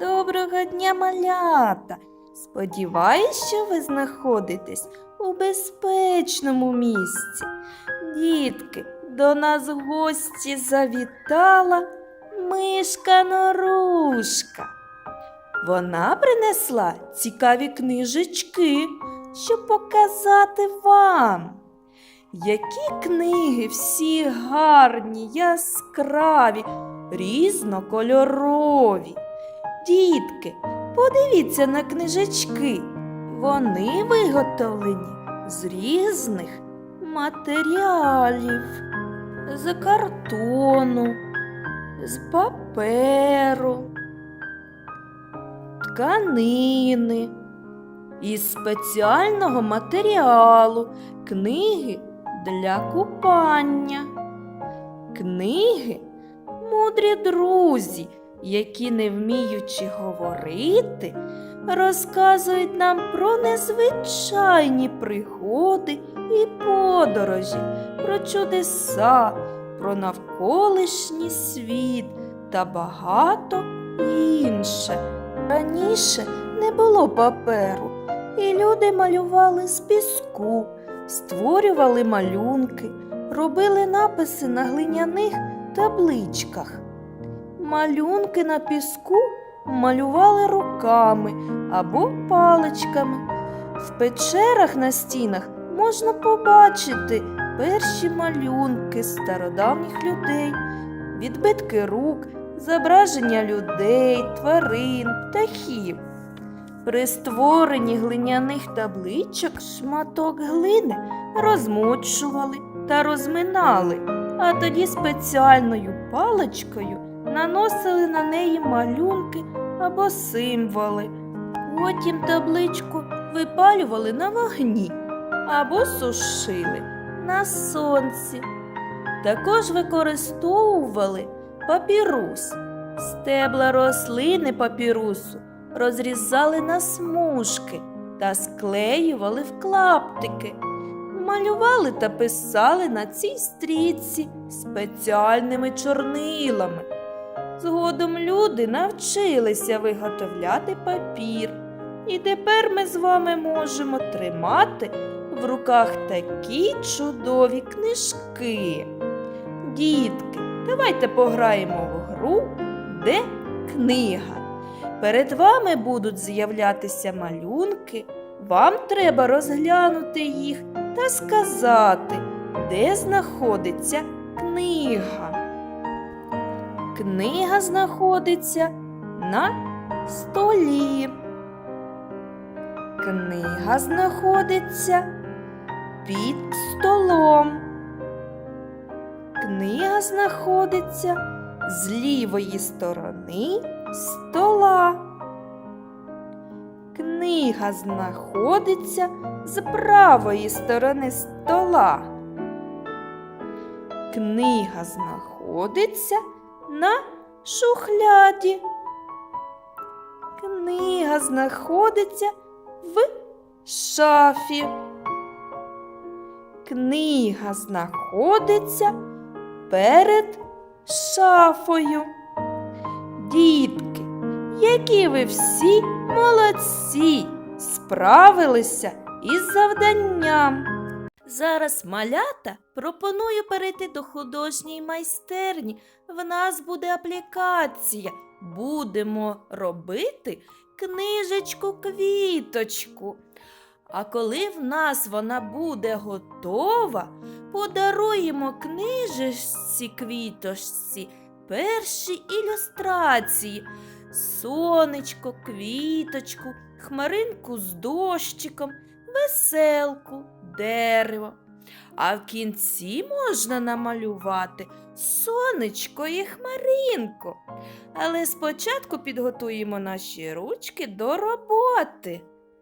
Доброго дня, малята! Сподіваюсь, що ви знаходитесь у безпечному місці. Дітки, до нас в гості завітала мишка Норушка. Вона принесла цікаві книжечки, щоб показати вам. Які книги всі гарні, яскраві, різнокольорові. Дітки, подивіться на книжечки. Вони виготовлені з різних матеріалів, з картону, з паперу, тканини, із спеціального матеріалу книги для купання. Книги мудрі друзі, які, не вміючи говорити, розказують нам про незвичайні пригоди і подорожі, про чудеса, про навколишній світ та багато інше. Раніше не було паперу, і люди малювали з піску, створювали малюнки, робили написи на глиняних табличках. Малюнки на піску малювали руками або паличками. В печерах на стінах можна побачити перші малюнки стародавніх людей, відбитки рук, зображення людей, тварин, птахів. При створенні глиняних табличок шматок глини розмочували та розминали, а тоді спеціальною паличкою наносили на неї малюнки або символи. Потім табличку випалювали на вогні або сушили на сонці. Також використовували папірус. Стебла рослини папірусу розрізали на смужки та склеювали в клаптики. Малювали та писали на цій стрічці спеціальними чорнилами. Згодом люди навчилися виготовляти папір, і тепер ми з вами можемо тримати в руках такі чудові книжки. Дітки, давайте пограємо в гру, де книга. Перед вами будуть з'являтися малюнки. Вам треба розглянути їх та сказати, де знаходиться книга. Книга знаходиться на столі. Книга знаходиться під столом. Книга знаходиться з лівої сторони стола. Книга знаходиться з правої сторони стола. Книга знаходиться на шухляді. Книга знаходиться в шафі. Книга знаходиться перед шафою. Дітки, які ви всі молодці, справилися із завданням. Зараз малята пропоную перейти до художньої майстерні. В нас буде аплікація. Будемо робити книжечку-квіточку. А коли в нас вона буде готова, подаруємо книжечці квіточці перші ілюстрації. Сонечко, квіточку, хмаринку з дощиком, веселку, дерево. А в кінці можна намалювати сонечко і хмаринку. Але спочатку підготуємо наші ручки до роботи.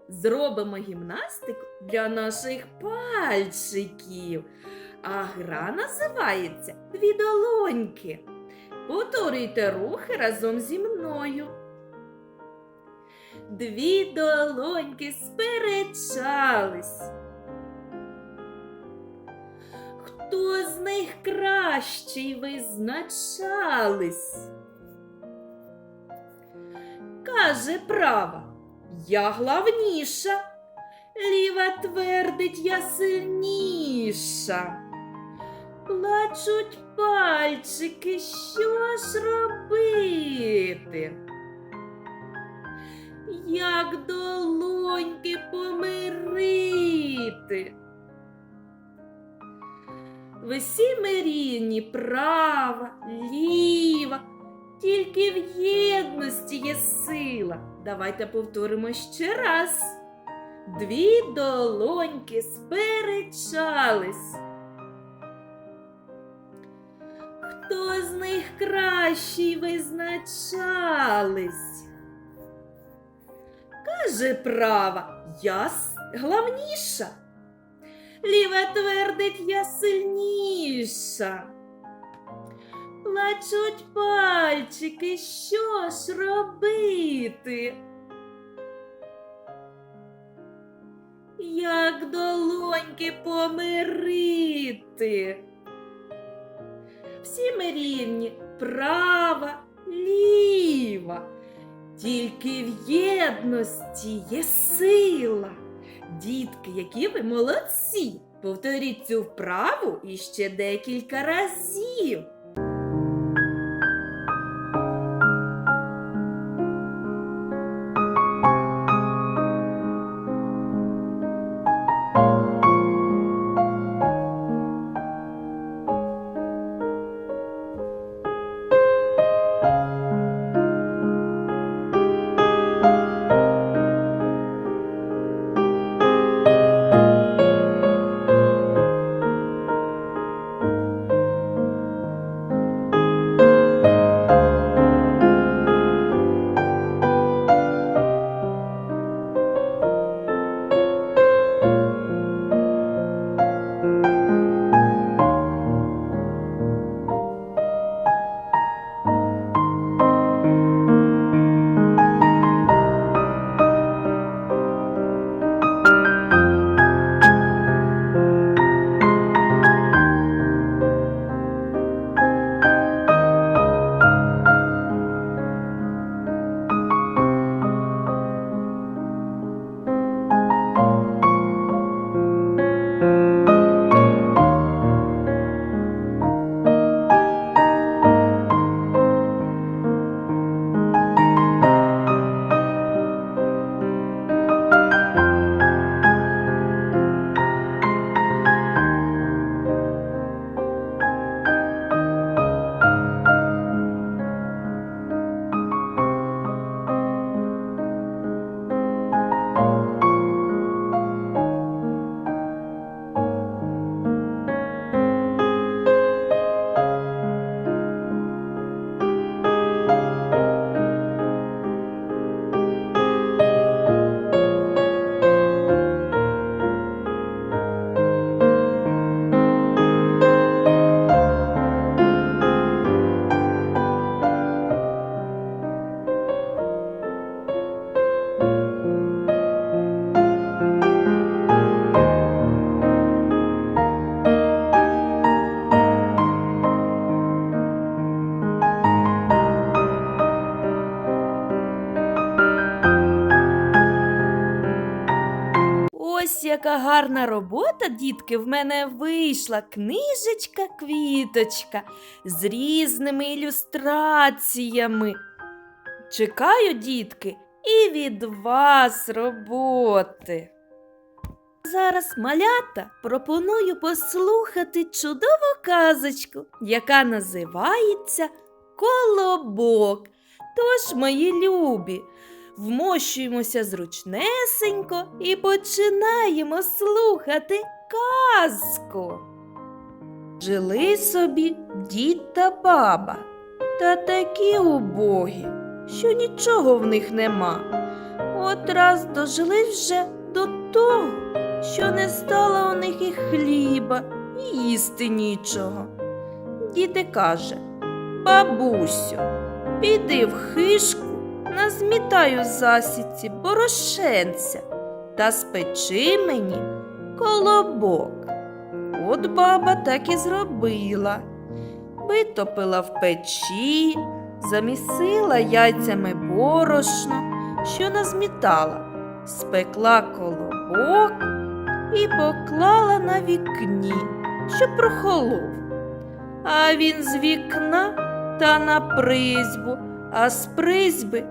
Зробимо гімнастику для наших пальчиків. А гра називається Дві долоньки. Повторюйте рухи разом зі мною. Дві долоньки сперечались. Хто з них кращий визначались? Каже права, я главніша. Ліва твердить, я сильніша. Плачуть пальчики, що ж робити? Як долоньки помирити? Ви всі ми рівні, права, ліва, тільки в єдності є сила. Давайте повторимо ще раз. Дві долоньки сперечались. Хто з них кращий визначались? Каже права, я главніша. Ліва твердить, я сильніша. Плачуть пальчики, що ж робити? Як долоньки помирити? Всі ми рівні, права, ліва. Тільки в єдності є сила. Дітки, які ви молодці! Повторіть цю вправу іще декілька разів. Ось яка гарна робота, дітки, в мене вийшла книжечка квіточка з різними ілюстраціями. Чекаю, дітки, і від вас роботи. Зараз малята пропоную послухати чудову казочку, яка називається Колобок. Тож, мої любі, вмощуємося зручнесенько і починаємо слухати казку. Жили собі дід та баба, та такі убогі, що нічого в них нема. От раз дожили вже до того, що не стало у них і хліба, і їсти нічого. Дід і каже, бабусю, піди в хишку, назмітаю засідці борошенця та спечи мені колобок. От баба так і зробила. Витопила в печі, замісила яйцями борошно, що назмітала, спекла колобок і поклала на вікні, щоб прохолов. А він з вікна та на призьбу, а з призьби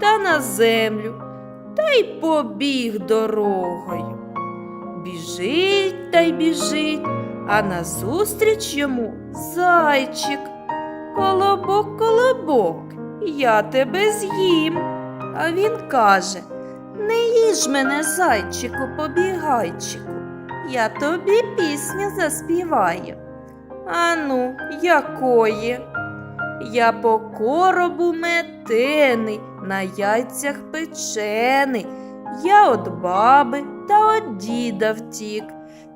та на землю, та й побіг дорогою. Біжить та й біжить, а назустріч йому зайчик. Колобок, колобок, я тебе з'їм. А він каже Не їж мене, зайчику, побігайчику, я тобі пісню заспіваю. Ану, якої? Я по коробу метений, на яйцях печений. Я от баби та от діда втік,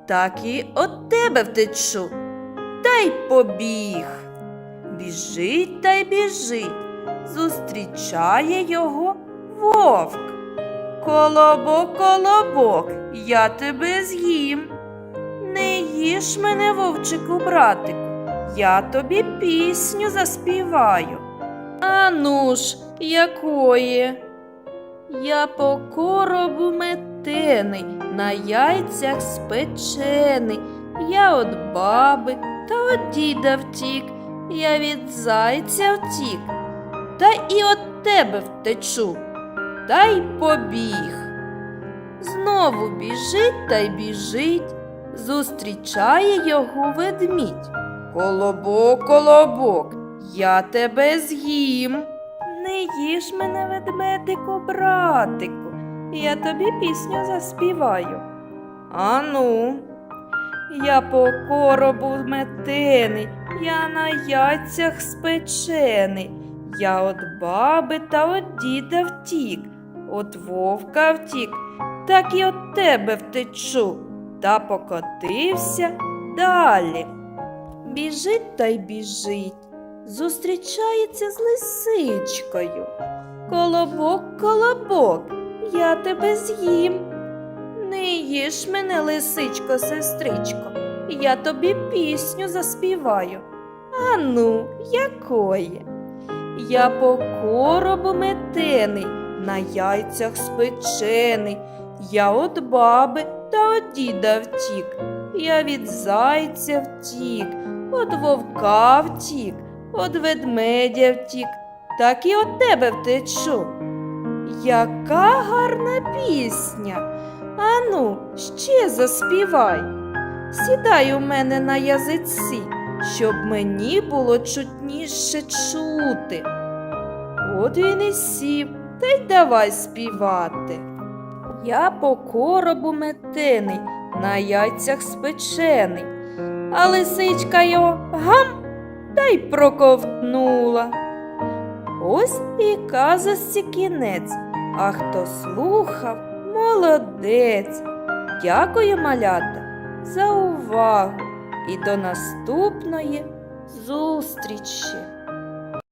так і от тебе втечу, та й побіг. Біжить та й біжить, зустрічає його вовк. Колобок, колобок, я тебе з'їм. Не їж мене, вовчику, братику, я тобі пісню заспіваю. А ну ж, якої? Я по коробу метений, на яйцях спечений. Я от баби та от діда втік, я від зайця втік, та і от тебе втечу, та й побіг. Знову біжить та й біжить, зустрічає його ведмідь. Колобок, колобок, я тебе з'їм. Не їж мене, ведмедику, братику, я тобі пісню заспіваю. Ану, я по коробу метений, я на яйцях спечений. Я от баби та от діда втік, от вовка втік, так і от тебе втечу, та покотився далі. Біжить та й біжить, зустрічається з лисичкою. Колобок, колобок, я тебе з'їм. Не їж мене, лисичко, сестричко, я тобі пісню заспіваю. Ану, якої? Я по коробу метений, на яйцях спечений. Я от баби та от діда втік, я від зайця втік, от вовка втік, от ведмедя втік, так і от тебе втечу. Яка гарна пісня. Ану, ще заспівай. Сідай у мене на язиці, щоб мені було чутніше чути. От він і сів, та й давай співати. Я по коробу метений, на яйцях спечений, а лисичка його гам та й проковтнула. Ось і казості кінець, а хто слухав, молодець. Дякую, малята, за увагу і до наступної зустрічі!